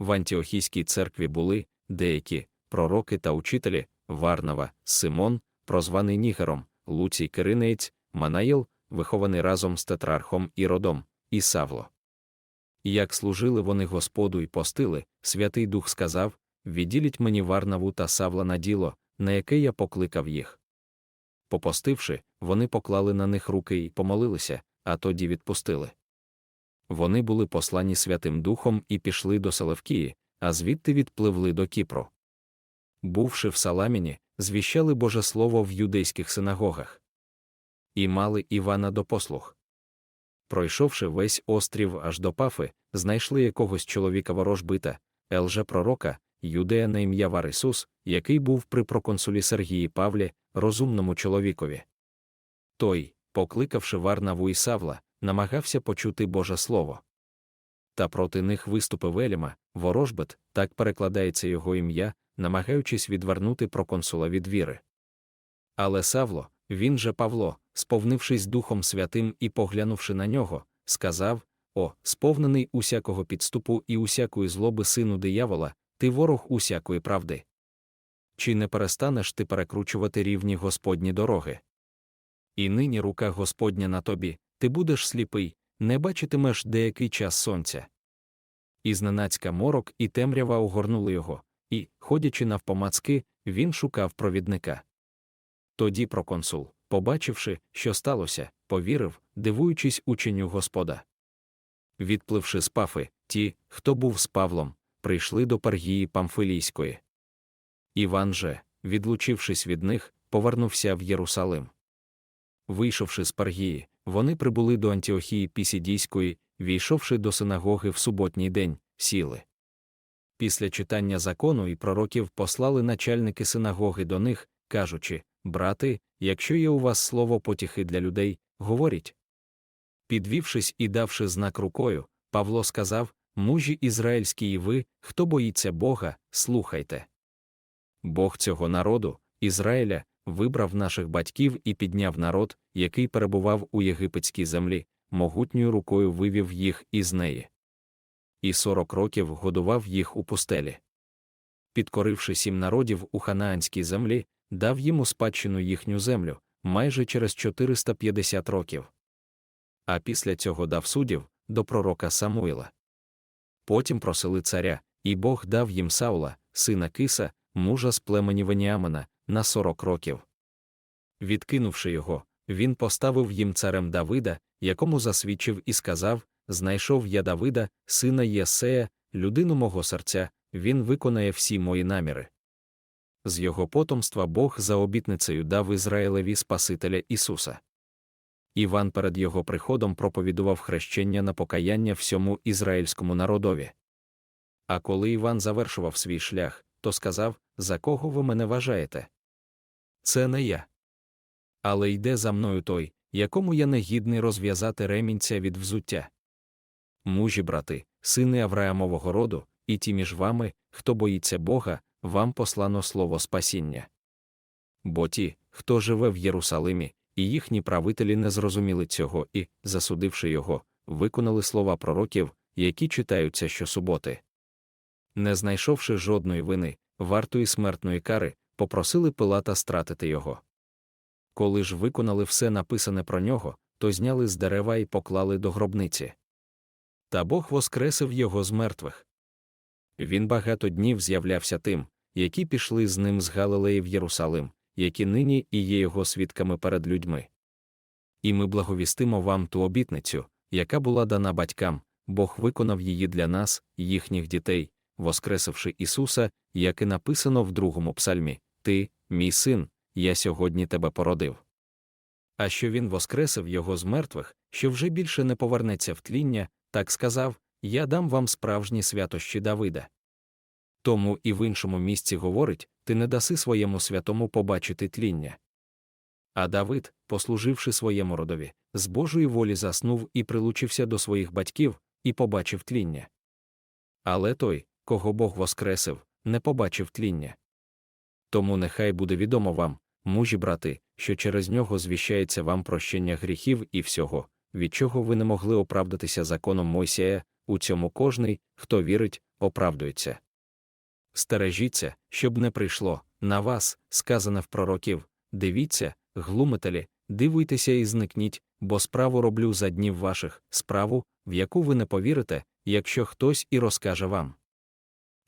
в Антіохійській церкві були деякі пророки та учителі Варнава, Симон, прозваний Нігером, Луцій Киринеєць, Манаїл, вихований разом з тетрархом Іродом, і Савло. Як служили вони Господу і постили, Святий Дух сказав Відділіть мені Варнаву та Савла на діло, на яке я покликав їх. Попостивши, вони поклали на них руки і помолилися, а тоді відпустили. Вони були послані Святим Духом і пішли до Селевкії, а звідти відпливли до Кіпру. Бувши в Саламіні, звіщали Боже Слово в юдейських синагогах. І мали Івана до послуг. Пройшовши весь острів аж до Пафи, знайшли якогось чоловіка ворожбита, елже пророка, юдея на ім'я Варисус, який був при проконсулі Сергії Павлі, розумному чоловікові. Той, покликавши Варнаву і Савла, намагався почути Боже Слово. Та проти них виступив Еліма, ворожбит, так перекладається його ім'я, намагаючись відвернути проконсула від віри. Але Савло, він же Павло, сповнившись Духом Святим і поглянувши на нього, сказав О, сповнений усякого підступу і усякої злоби сину диявола, ти ворог усякої правди. Чи не перестанеш ти перекручувати рівні Господні дороги? І нині рука Господня на тобі, ти будеш сліпий, не бачитимеш деякий час сонця. І зненацька морок і темрява огорнули його, і, ходячи навпомацки, він шукав провідника. Тоді проконсул, побачивши, що сталося, повірив, дивуючись ученню Господа. Відпливши з пафи, ті, хто був з Павлом, прийшли до Паргії Памфилійської. Іван же, відлучившись від них, повернувся в Єрусалим. Вийшовши з Паргії, вони прибули до Антіохії Пісідійської, війшовши до синагоги в суботній день, сіли. Після читання закону і пророків послали начальники синагоги до них, кажучи Брати, якщо є у вас слово потіхи для людей, говоріть. Підвівшись і давши знак рукою, Павло сказав Мужі ізраїльські і ви, хто боїться Бога, слухайте. Бог цього народу, Ізраїля, вибрав наших батьків і підняв народ, який перебував у єгипетській землі, могутньою рукою вивів їх із неї. І сорок років годував їх у пустелі. Підкоривши сім народів у ханаанській землі, дав їм у спадщину їхню землю майже через 450 років. А після цього дав суддів до пророка Самуїла. Потім просили царя, і Бог дав їм Саула, сина Киса, мужа з племені Веніамина, на сорок років. Відкинувши його, він поставив їм царем Давида, якому засвідчив і сказав Знайшов я Давида, сина Єсея, людину мого серця, він виконає всі мої наміри. З його потомства Бог за обітницею дав Ізраїлеві Спасителя Ісуса. Іван перед його приходом проповідував хрещення на покаяння всьому ізраїльському народові. А коли Іван завершував свій шлях, то сказав За кого ви мене вважаєте? Це не я. Але йде за мною той, якому я не гідний розв'язати ремінця від взуття. Мужі брати, сини Авраамового роду, і ті між вами, хто боїться Бога, вам послано слово спасіння. Бо ті, хто живе в Єрусалимі, і їхні правителі не зрозуміли цього і, засудивши його, виконали слова пророків, які читаються щосуботи. Не знайшовши жодної вини, вартої смертної кари, попросили Пилата стратити його. Коли ж виконали все написане про нього, то зняли з дерева і поклали до гробниці. Та Бог воскресив його з мертвих. Він багато днів з'являвся тим, які пішли з ним з Галилеї в Єрусалим, які нині і є його свідками перед людьми. І ми благовістимо вам ту обітницю, яка була дана батькам, Бог виконав її для нас, їхніх дітей, воскресивши Ісуса, як і написано в другому псальмі Ти, мій син, я сьогодні тебе породив. А що він воскресив його з мертвих, що вже більше не повернеться в тління, так сказав Я дам вам справжні святощі Давида. Тому і в іншому місці говорить ти не даси своєму святому побачити тління. А Давид, послуживши своєму родові, з Божої волі заснув і прилучився до своїх батьків, і побачив тління. Але той, кого Бог воскресив, не побачив тління. Тому нехай буде відомо вам, мужі брати, що через нього звіщається вам прощення гріхів і всього, від чого ви не могли оправдатися законом Мойсея, у цьому кожний, хто вірить, оправдується. Стережіться, щоб не прийшло на вас, сказане в пророків, дивіться, глумителі, дивуйтеся і зникніть, бо справу роблю за днів ваших, справу, в яку ви не повірите, якщо хтось і розкаже вам.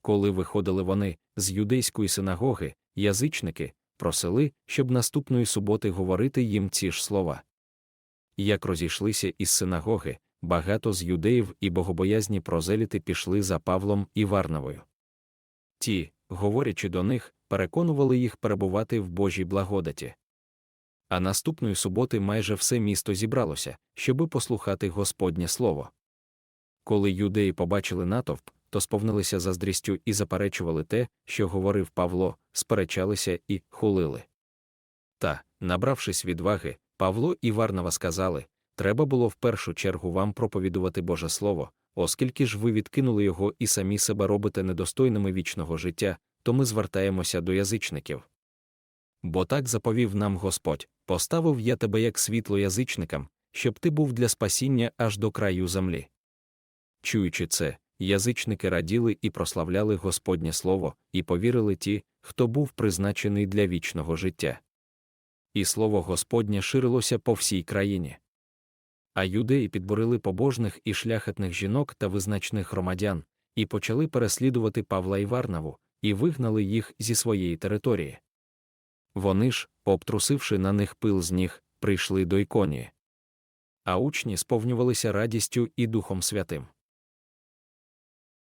Коли виходили вони з юдейської синагоги, язичники просили, щоб наступної суботи говорити їм ці ж слова. Як розійшлися із синагоги, багато з юдеїв і богобоязні прозеліти пішли за Павлом і Варнавою. Ті, говорячи до них, переконували їх перебувати в Божій благодаті. А наступної суботи майже все місто зібралося, щоби послухати Господнє слово. Коли юдеї побачили натовп, то сповнилися заздрістю і заперечували те, що говорив Павло, сперечалися і хулили. Та, набравшись відваги, Павло і Варнава сказали треба було в першу чергу вам проповідувати Боже Слово, оскільки ж ви відкинули його і самі себе робите недостойними вічного життя, то ми звертаємося до язичників. Бо так заповів нам Господь поставив я тебе як світло язичникам, щоб ти був для спасіння аж до краю землі. Чуючи це, язичники раділи і прославляли Господнє Слово, і повірили ті, хто був призначений для вічного життя. І слово Господнє ширилося по всій країні. А юдеї підборили побожних і шляхетних жінок та визначних громадян, і почали переслідувати Павла і Варнаву, і вигнали їх зі своєї території. Вони ж, обтрусивши на них пил з ніг, прийшли до іконії. А учні сповнювалися радістю і Духом Святим.